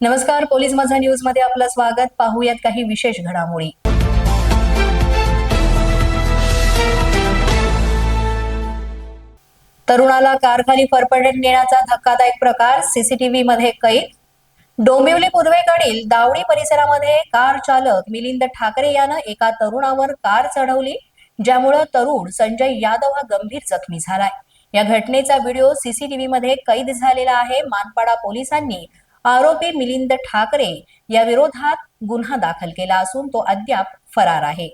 नमस्कार पोलीस माझा न्यूजमध्ये आपलं स्वागत. पाहूयात काही विशेष घडामोडी. तरुणाला कारखाली फरफटत नेण्याचा धक्कादायक प्रकार सीसीटीव्ही मध्ये कैद. डोंबिवली पूर्वेकडील दावडी परिसरामध्ये कार चालक मिलिंद ठाकरे यानं एका तरुणावर कार चढवली ज्यामुळे तरुण संजय यादव हा गंभीर जखमी झालाय. या घटनेचा व्हिडिओ सीसीटीव्ही मध्ये कैद झालेला आहे. मानपाडा पोलिसांनी आरोपी मिलिंद ठाकरे या विरोधात गुन्हा दाखल केला असून तो अद्याप फरार आहे.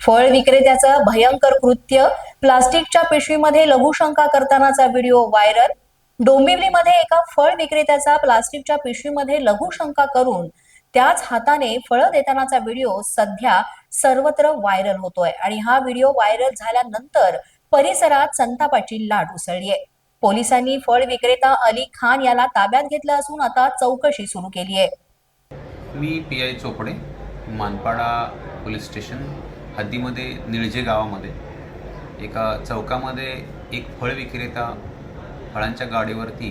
फळ विक्रेत्याचं भयंकर कृत्य प्लास्टिकच्या पिशवीमध्ये लघुशंका करतानाचा व्हिडिओ व्हायरल डोंबिवलीमध्ये एका फळ विक्रेत्याचा प्लास्टिकच्या पिशवीमध्ये लघुशंका करून त्याच हाताने फळं देतानाचा व्हिडिओ सध्या सर्वत्र व्हायरल होतोय आणि हा व्हिडिओ व्हायरल झाल्यानंतर परिसरात संतापाची लाट उसळली आहे पोलिसांनी फळ विक्रेता अली खान याला ताब्यात घेतलं असून आता चौकशी सुरू केली आहे. मी P I Chopde Manpada police station हद्दीमध्ये Nilje गावामध्ये. एका चौकामध्ये एक फळ विक्रेता फळांच्या गाडीवरती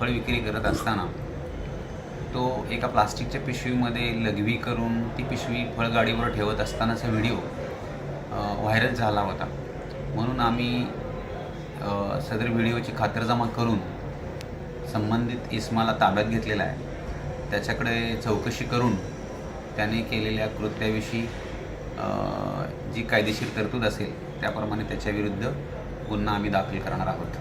फळ विक्री करत असताना तो एका प्लास्टिकच्या पिशवीमध्ये लघवी करून ती पिशवी फळ गाडीवर ठेवत असतानाचा व्हिडिओ व्हायरल झाला होता. म्हणून आम्ही सदर व्हिडिओची खातरजमा करून संबंधित इस्माला ताब्यात घेतलेला आहे. त्याच्याकडे चौकशी करून त्याने केलेल्या कृत्याविषयी जी कायदेशीर तरतूद असेल त्याप्रमाणे त्याच्याविरुद्ध गुन्हा आम्ही दाखल करणार आहोत.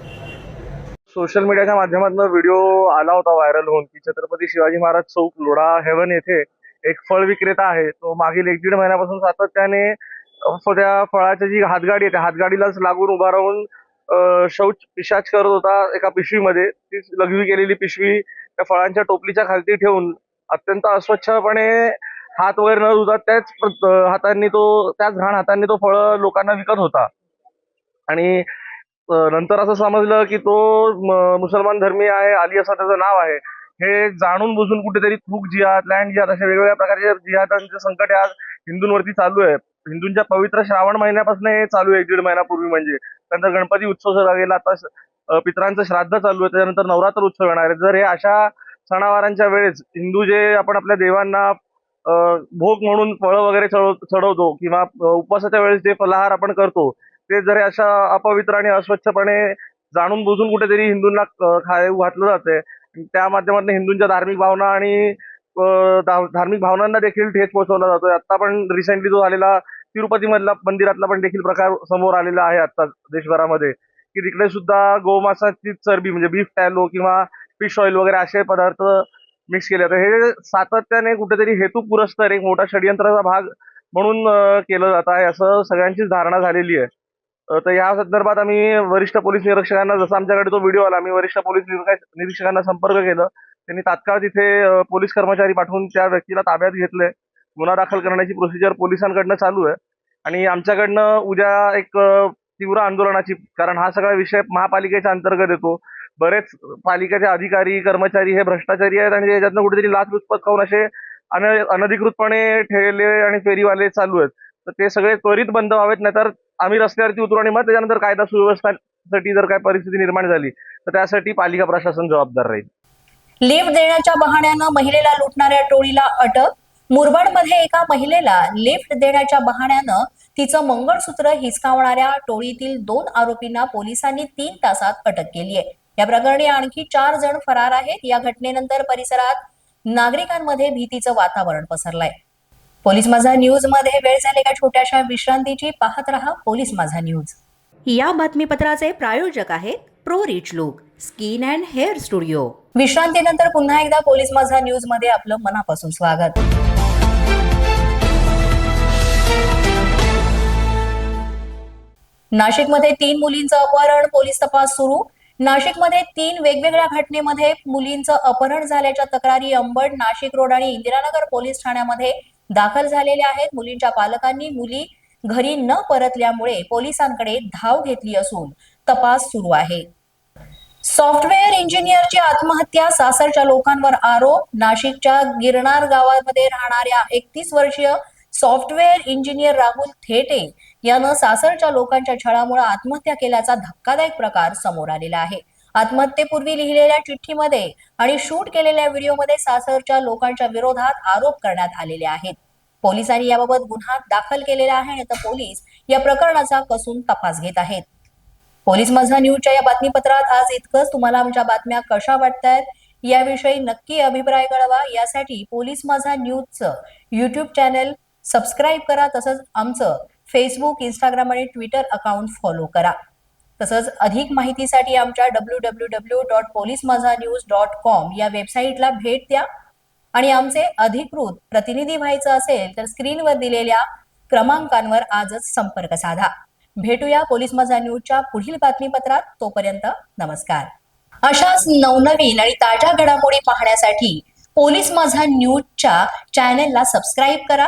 सोशल मीडियाच्या माध्यमातून व्हिडिओ आला होता व्हायरल होऊन की छत्रपती शिवाजी महाराज चौक लोढा हेवन येथे एक फळ विक्रेता आहे. तो मागील एक दीड महिन्यापासून सातत्याने त्या फळाची जी हातगाडी आहे त्या हातगाडीलाच लागून उभा राहून शौच पिशाच करत होता एका पिशवीमध्ये. ती लघवी केलेली पिशवी त्या फळांच्या टोपलीच्या खालती ठेवून अत्यंत अस्वच्छपणे हात वगैरे न धुता त्याच हातांनी तो त्याच घाण हातांनी तो फळ लोकांना विकत होता. आणि नंतर असं समजलं की तो मुसलमान धर्मीय आहे अली असं त्याचं नाव आहे. हे जाणून बुजून कुठेतरी थूक जिहाद लँड जिहाद अशा वेगवेगळ्या प्रकारच्या जिहादांचे संकट आज हिंदूंवरती चालू आहे. हिंदूंच्या पवित्र श्रावण महिन्यापासून हे चालू आहे एक दीड महिन्यापूर्वी म्हणजे. त्यानंतर गणपती उत्सव सुरू गेला आता पित्रांचं पितरांचं श्राद्ध चालू आहे त्याच्यानंतर नवरात्र उत्सव येणार आहे. जर हे अशा सणावारांच्या वेळेस हिंदू जे आपण आपल्या देवांना भोग म्हणून फळं वगैरे चढव चढवतो किंवा उपवासाच्या वेळेस जे फलाहार आपण करतो ते जर अशा अपवित्र आणि अस्वच्छपणे जाणून बुजून कुठेतरी हिंदूंना खाऊ घातलं जाते त्या माध्यमातून हिंदूंच्या धार्मिक भावना आणि धा- धार्मिक भावनांना देखील ठेच पोहोचवला जातोय. आता पण रिसेंटली जो झालेला तिरुपती मधला मंदिरातला पण देखील प्रकार समोर आलेला आहे आता देशभरामध्ये. की तिकडे सुद्धा गोमासाची चरबी म्हणजे बीफ टॅलो किंवा फिश ऑइल वगैरे असे पदार्थ मिक्स केले जातात. हे सातत्याने कुठेतरी हेतू पुरस्तर एक मोठा षडयंत्राचा भाग म्हणून केलं जात आहे असं सगळ्यांचीच धारणा झालेली आहे. तर या संदर्भात आम्ही वरिष्ठ पोलीस निरीक्षकांना जसं आमच्याकडे तो व्हिडिओ आला आम्ही वरिष्ठ पोलीस निरीक्षकांना संपर्क केलं. त्यांनी तात्काळ तिथे पोलीस कर्मचारी पाठवून त्या व्यक्तीला ताब्यात घेतलंय. गुन्हा दाखल करण्याची प्रोसिजर पोलिसांकडनं चालू आहे. आणि आमच्याकडनं उद्या एक तीव्र आंदोलनाची कारण हा सगळा विषय महापालिकेच्या अंतर्गत येतो. बरेच पालिकेचे अधिकारी कर्मचारी हे भ्रष्टाचारी आहेत आणि याच्यातनं कुठेतरी लाचलुचपत खाऊन असे अन- अनधिकृतपणे ठेवले आणि फेरीवाले चालू आहेत. तर ते सगळे त्वरित बंद व्हावेत नाहीतर आम्ही रस्त्यावरती उतरू आणि मग त्याच्यानंतर कायदा सुव्यवस्थासाठी जर काय परिस्थिती निर्माण झाली तर त्यासाठी पालिका प्रशासन जबाबदार राहील. लिफ्ट देण्याच्या बहाण्यानं महिलेला लुटणाऱ्या टोळीला अटक मुरबाडमध्ये एका महिलेला लिफ्ट देण्याच्या बहाण्यानं तिचं मंगळसूत्र हिसकावणाऱ्या टोळीतील दोन आरोपींना पोलिसांनी तीन तासात अटक केली आहे. या प्रकरणी आणखी चार जण फरार आहेत. या घटनेनंतर परिसरात नागरिकांमध्ये भीतीचं वातावरण पसरलंय. पोलीस माझा न्यूजमध्ये वेळ झाली एका छोट्याशा विश्रांतीची पाहत रहा पोलीस माझा न्यूज. या बातमीपत्राचे प्रायोजक आहेत pro rich look skin and hair studio. विश्रांतीनंतर पुन्हा एकदा पोलीस माझा न्यूजमध्ये आपलं मनापासून स्वागत. नाशिकमध्ये तीन मुलींचं अपहरण पोलीस तपास सुरू. नाशिकमध्ये तीन वेगवेगळ्या घटनेमध्ये मुलींचं अपहरण झाल्याच्या तक्रारी अंबड नाशिक रोड आणि इंदिरानगर पोलीस ठाण्यामध्ये दाखल झालेल्या आहेत. मुलींच्या पालकांनी मुली घरी न परतल्यामुळे पोलिसांकडे धाव घेतली असून तपास सुरू आहे. सॉफ्टवेअर इंजिनियरची आत्महत्या सासरच्या लोकांवर आरोप. नाशिकच्या गिरणार गावामध्ये राहणाऱ्या एकतीस वर्षीय सॉफ्टवेअर इंजिनियर राहुल थेटे यानं सासरच्या लोकांच्या छळामुळे आत्महत्या केल्याचा धक्कादायक प्रकार समोर आलेला आहे. आत्महत्येपूर्वी लिहिलेल्या चिठ्ठीमध्ये आणि शूट केलेल्या व्हिडिओमध्ये सासरच्या लोकांच्या विरोधात आरोप करण्यात आलेले आहेत. पोलिसांनी याबाबत गुन्हा दाखल केलेला आहे आणि आता पोलीस या प्रकरणाचा कसून तपास घेत आहेत. पोलीस माझा न्यूजच्या या बातमीपत्रात आज इतकंच. तुम्हाला आमच्या बातम्या कशा वाटतायत याविषयी नक्की अभिप्राय कळवा. यासाठी पोलीस माझा न्यूजचं युट्यूब चॅनल सबस्क्राईब करा तसंच आमचं फेसबुक इंस्टाग्राम आणि ट्विटर अकाउंट फॉलो करा. तसंच अधिक माहितीसाठी आमच्या W W W dot police Majha news dot com या वेबसाईटला भेट द्या. आणि आमचे अधिकृत प्रतिनिधी व्हायचं असेल तर स्क्रीनवर दिलेल्या क्रमांकांवर आजच संपर्क साधा. भेटूया पोलीस माझा न्यूजच्या पुढील बातमीपत्रात. तोपर्यंत नमस्कार. अशाच नवनवीन आणि ताज्या घडामोडी पाहण्यासाठी पोलीस माझा न्यूजच्या चॅनेलला सबस्क्राईब करा.